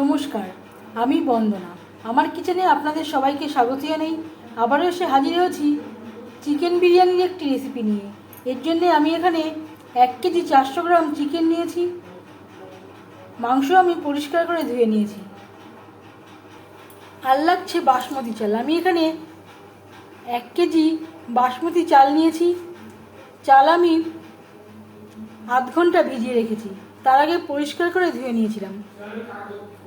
নমস্কার, আমি বন্দনা। আমার কিচেনে আপনাদের সবাইকে স্বাগত জানাই। আবারও এসে হাজির হয়েছি চিকেন বিরিয়ানির একটি রেসিপি নিয়ে। এর জন্য আমি এখানে এক কেজি চারশো গ্রাম চিকেন নিয়েছি। মাংস আমি পরিষ্কার করে ধুয়ে নিয়েছি। আর লাগছে বাসমতি চাল। আমি এখানে এক কেজি বাসমতি চাল নিয়েছি। চাল আমি আধ ঘণ্টা ভিজিয়ে রেখেছি। তার আগে পরিষ্কার করে ধুয়ে নিয়েছিলাম।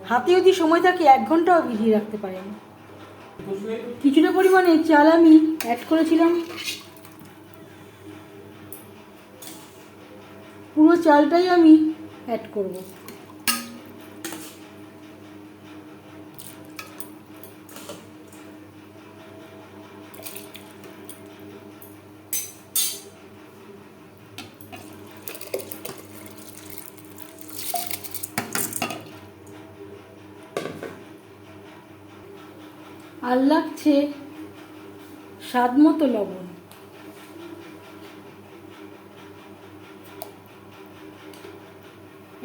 হাতে যদি সময় থাকে, এক ঘন্টাও ভিজিয়ে রাখতে পারেন। কিছুটা পরিমাণে চাল আমি অ্যাড করেছিলাম। পুরো চালটাই আমি অ্যাড করব। আর লাগছে স্বাদ মতো লবণ।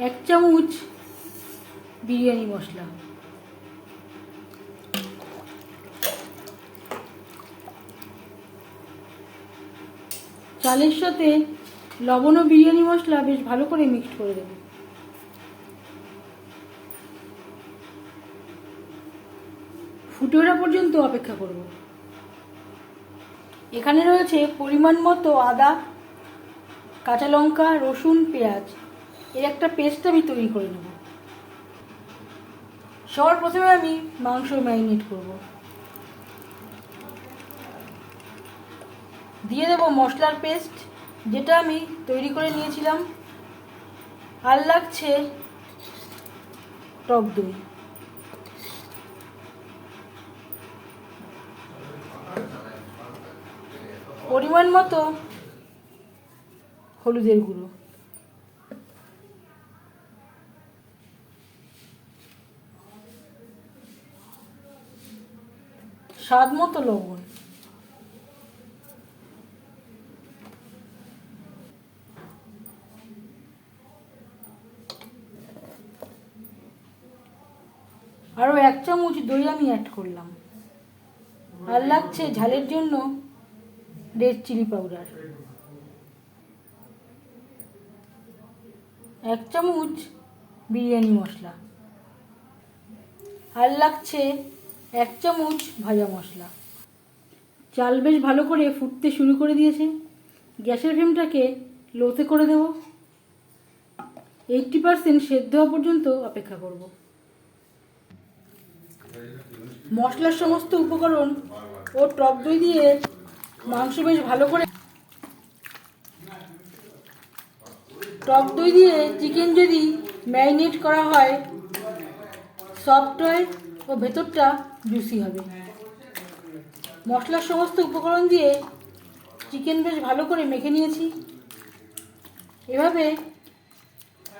এক চামচ বিরিয়ানি মশলা। চালের সাথে লবণ ও বিরিয়ানি মশলা বেশ ভালো করে মিক্সড করে দেবো। ফুটে পর্যন্ত অপেক্ষা করব। এখানে রয়েছে পরিমাণ মতো আদা, কাঁচা লঙ্কা, রসুন, পেঁয়াজ। এর একটা পেস্ট আমি তৈরি করে নেব। সবার প্রথমে আমি মাংস ম্যারিনেট করব। দিয়ে দেবো মশলার পেস্ট, যেটা আমি তৈরি করে নিয়েছিলাম। আর লাগছে টক দই। পরিমাণ মতো হলুদের গুঁড়ো। স্বাদ মতো লবণ। আরও এক চামচ দই আমি অ্যাড করলাম। আর লাগছে ঝালের জন্য। রেড চিলি পাউডার এক চামচ বিরিয়ানি মশলা। আর লাগছে এক চামচ ভাজা মশলা। চাল বেশ ভালো করে ফুটতে শুরু করে দিয়েছে। গ্যাসের ফ্লেমটাকে লোতে করে দেব। এইটটি পারসেন্ট সেদ্ধ হওয়া পর্যন্ত অপেক্ষা করব। মশলার সমস্ত উপকরণ ও টক দই দিয়ে মাংস বেশ ভালো করে টক দই দিয়ে চিকেন যদি ম্যারিনেট করা হয় সফট হয়, ও ভেতরটা জুসি হবে। মশলার সমস্ত উপকরণ দিয়ে চিকেন বেশ ভালো করে মেখে নিয়েছি। এভাবে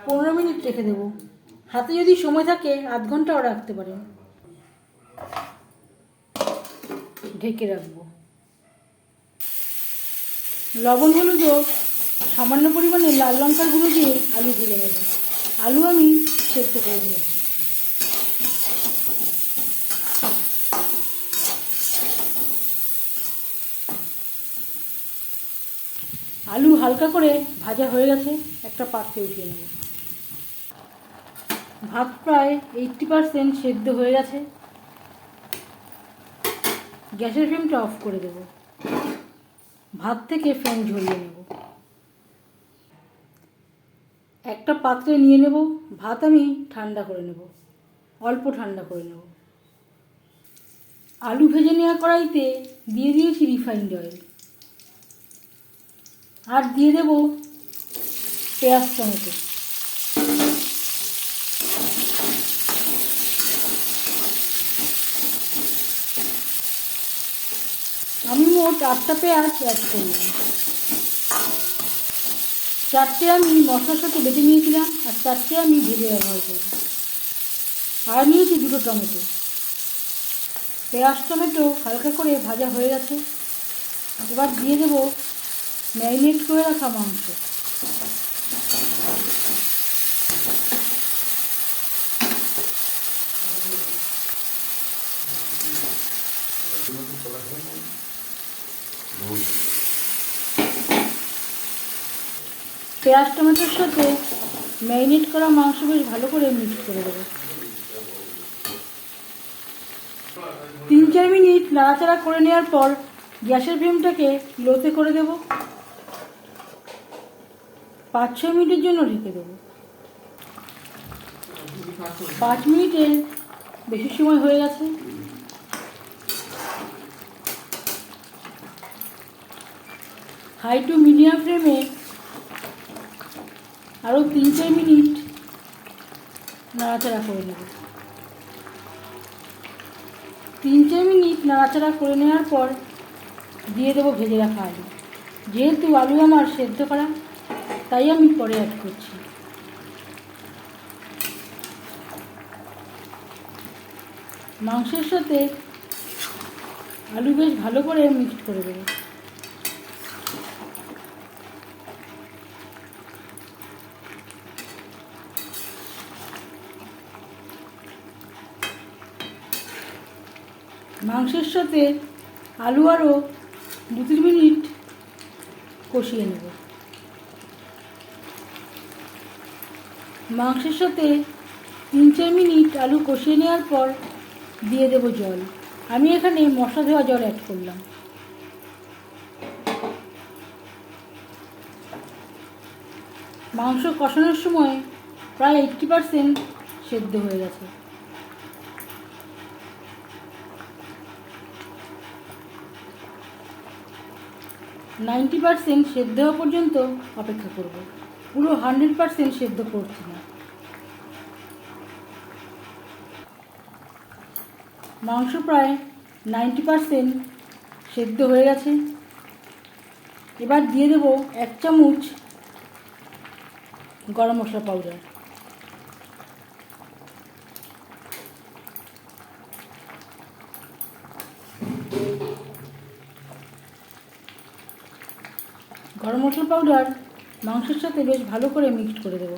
পনেরো মিনিট রেখে দেব। হাতে যদি সময় থাকে, আধ ঘন্টাও রাখতে পারেন। ঢেকে রাখব। লবণ, হলুদ সামান্য পরিমাণে লাল লঙ্কার গুঁড়ো দিয়ে আলু ভেজে নেব। আলু আমি সেদ্ধ করে নিয়েছি। আলু হালকা করে ভাজা হয়ে গেছে, একটা পাত্রে উঠিয়ে নেব। ভাত প্রায় এইটটি পারসেন্ট সেদ্ধ হয়ে গেছে। গ্যাসের ফ্লেমটা অফ করে দেব। ভাত থেকে ফ্যান ঝরিয়ে নেব। একটা পাত্রে নিয়ে নেব, ভাত আমি ঠান্ডা করে নেব, অল্প ঠান্ডা করে নেব। আলু ভেজে নেওয়া কড়াইতে দিয়ে দিয়েছি রিফাইন্ড অয়েল। আর দিয়ে দেব পেঁয়াজ টমেটো। আমি মোট আটটা পেঁয়াজ অ্যাড করলাম। চারটে আমি মশলার সাথে বেটে নিয়েছিলাম আর চারটে আমি ভেজে ব্যবহার করব আর নিয়েছি দুটো টমেটো। পেঁয়াজ টমেটো হালকা করে ভাজা হয়ে গেছে। এবার দিয়ে দেবো ম্যারিনেট করে রাখা মাংস। পেঁয়াজ টমেটোর সাথে ম্যারিনেট করা মাংস বেশ ভালো করে মিক্স করে দেবো। তিন চার মিনিট নাড়াচাড়া করে নেওয়ার পর গ্যাসের ফ্লেমটাকে লোতে করে দেব। পাঁচ ছ মিনিটের জন্য ঢেকে দেবো। পাঁচ মিনিটের বেশি সময় হয়ে গেছে। হাই টু মিডিয়াম ফ্লেমে আরও তিন, চার মিনিট নাড়াচাড়া করে নেব। তিন, চার মিনিট নাড়াচাড়া করে নেওয়ার পর দিয়ে দেবো ভেজে রাখা আলু। যেহেতু আলু আমার সেদ্ধ করা, তাই আমি পরে অ্যাড করছি। মাংসের সাথে আলু বেশ ভালো করে মিক্সড করে দেবো। মাংসের সাথে আলু আরও দু তিন মিনিট কষিয়ে নেব। মাংসের সাথে তিন চার মিনিট আলু কষিয়ে নেওয়ার পর দিয়ে দেব জল। আমি এখানে মশলা দেওয়া জল অ্যাড করলাম। মাংস কষানোর সময় প্রায় এইট্টি পারসেন্ট সেদ্ধ হয়ে গেছে। নাইনটি পারসেন্ট সেদ্ধ হওয়া পর্যন্ত অপেক্ষা করব। পুরো হান্ড্রেড পারসেন্ট সেদ্ধ করছি না। মাংস প্রায় নাইনটি পারসেন্ট সেদ্ধ হয়ে গেছে। এবার দিয়ে দেবো এক চামচ গরম মশলা পাউডার গরম মশলা পাউডার মাংসের সাথে বেশ ভালো করে মিক্সড করে দেবো।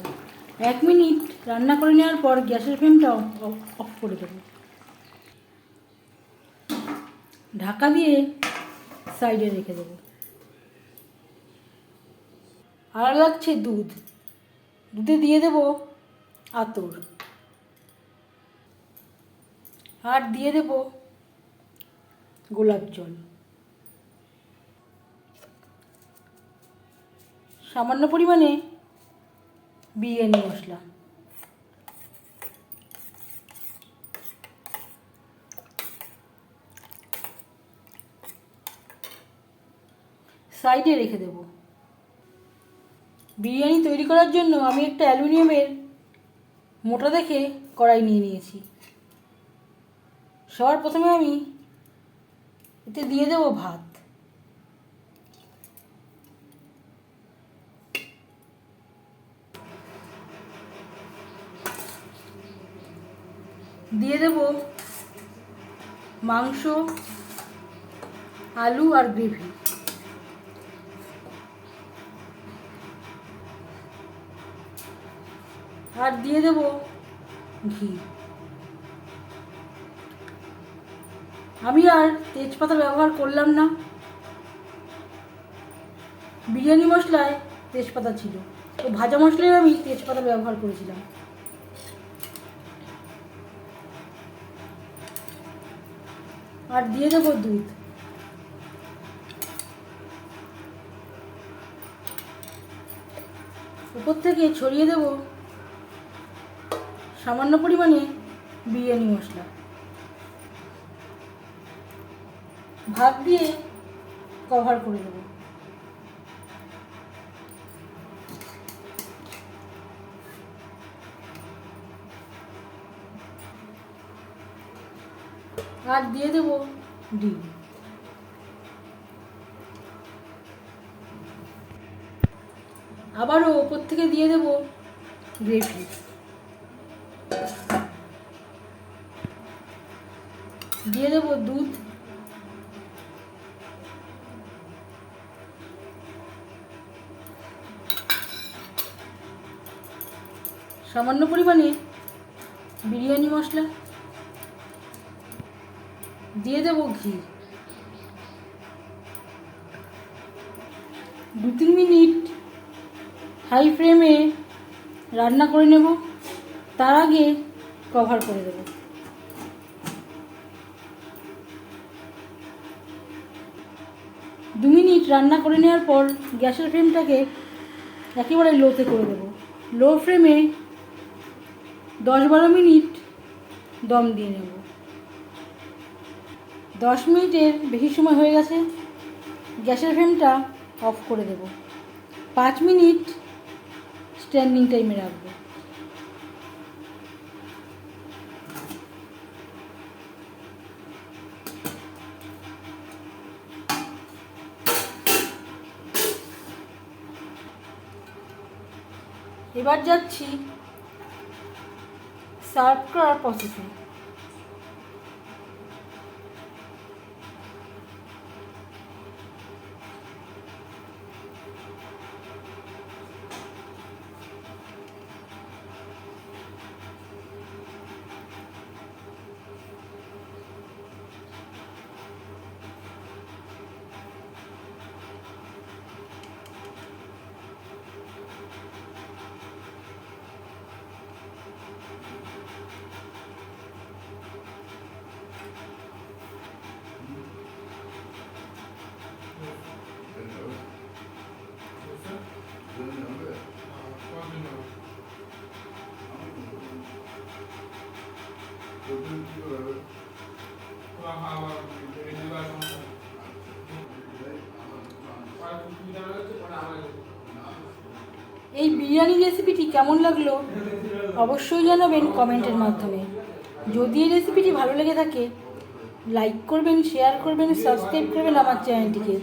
এক মিনিট রান্না করে নেওয়ার পর গ্যাসের ফ্লেমটা অফ করে দেবো। ঢাকা দিয়ে সাইডে রেখে দেবো। আর লাগছে দুধ। দুধে দিয়ে দেবো আতর। আর দিয়ে দেবো গোলাপ জল। সামান্য পরিমাণে বিরিয়ানি মশলা। সাইডে রেখে দেব। বিরিয়ানি তৈরি করার জন্য আমি একটা অ্যালুমিনিয়ামের মোটা দেখে কড়াই নিয়ে নিয়েছি। সবার প্রথমে আমি এতে দিয়ে দেবো ভাত। দিয়ে দেব মাংস, আলু আর গ্রেভি। আর দিয়ে দেব ঘি। আমি আর তেজপাতা ব্যবহার করলাম না। বিরিয়ানি মশলায় তেজপাতা ছিল। তো ভাজা মশলায় আমি তেজপাতা ব্যবহার করেছিলাম। আর দিয়ে দেবো দুধ। উপর থেকে ছড়িয়ে দেব সামান্য পরিমাণে বিরিয়ানি মশলা। ভাত দিয়ে কভার করে দেবো। আর দিয়ে দেবো। ডিম আবারও ওপর থেকে দিয়ে দেবো। গ্রেভি। দিয়ে দেবো দুধ। সামান্য পরিমাণে বিরিয়ানি মশলা। দিয়ে দেবো ঘি। দু তিন মিনিট হাই ফ্লেমে রান্না করে নেব। তার আগে কভার করে দেব। দু মিনিট রান্না করে নেওয়ার পর গ্যাসের ফ্লেমটাকে একেবারে লোতে করে দেব। লো ফ্লেমে দশ বারো মিনিট দম দিয়ে নেব। দশ মিনিটের বেশি সময় হয়ে গেছে, গ্যাসের ফ্লেমটা অফ করে দেব। পাঁচ মিনিট স্ট্যান্ডিং টাইমে রাখব। এবার যাচ্ছি সার্ভ করার প্রসেসে বিরিয়ানি রেসিপিটি কেমন লাগল, অবশ্যই জানাবেন কমেন্টের মাধ্যমে। যদি এই রেসিপিটি ভালো লেগে থাকে লাইক করবেন শেয়ার করবেন সাবস্ক্রাইব করবেন আমার চ্যানেলটিকে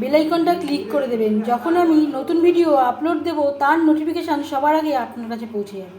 বেলাইকনটা ক্লিক করে দেবেন। যখন আমি নতুন ভিডিও আপলোড দেব, তার নোটিফিকেশান সবার আগে আপনার কাছে পৌঁছে যাবে।